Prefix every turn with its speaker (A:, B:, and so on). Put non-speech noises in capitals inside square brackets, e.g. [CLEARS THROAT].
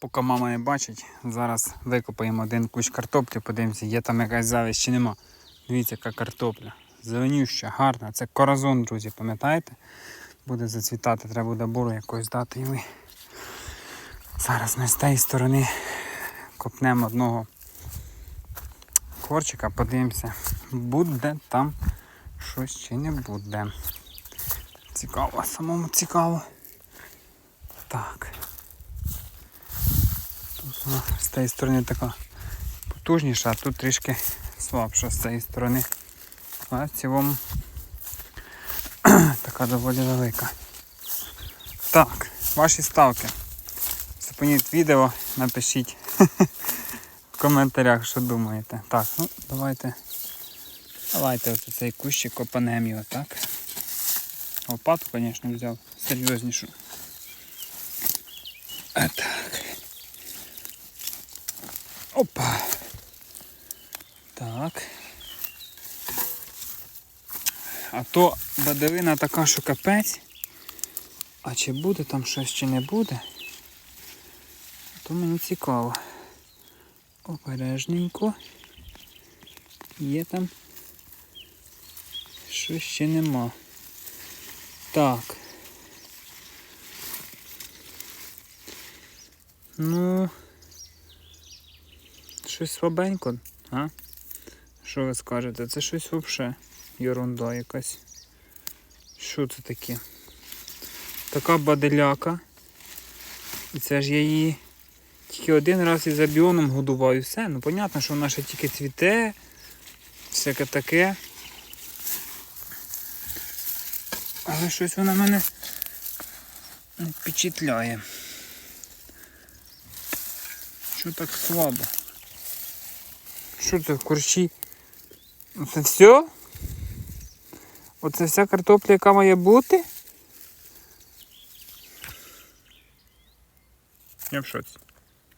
A: Поки мама не бачить, зараз викопаємо один кущ картоплі, подивимося, є там якась завість чи нема. Дивіться, яка картопля. Зеленюща, гарна. Це коразон, друзі, пам'ятаєте? Буде зацвітати, треба буде буру якось дати йому. Зараз ми з тієї сторони копнемо одного корчика, подивимося, буде там щось чи не буде. Цікаво, самому цікаво. Так. З тієї сторони така потужніша, а тут трішки слабша з цієї сторони. Але в цілому [CLEARS THROAT] така доволі велика. Так, ваші ставки. Зупиніть відео, напишіть [LAUGHS] в коментарях, що думаєте. Так, ну давайте. Давайте ось цей кущик копанем його, так? Лопату, звісно, взяв серйознішу. Так. Опа. Так. А то бадовина така, що капець. А чи буде там щось, чи не буде? То мені цікаво. Обережненько. Є там. Щось ще нема. Так. Ну. Щось слабенько, а? Що ви скажете? Це щось взагалі ерунда якась. Що це таке? Така баделяка. І це ж я її тільки один раз із абіоном годуваю. Все. Ну, понятно, що вона ще тільки цвіте, всяке таке. Але щось вона мене впечатляє. Що так слабо? Що це курші? Це все? Оце вся картопля, яка має бути? Я в шоці.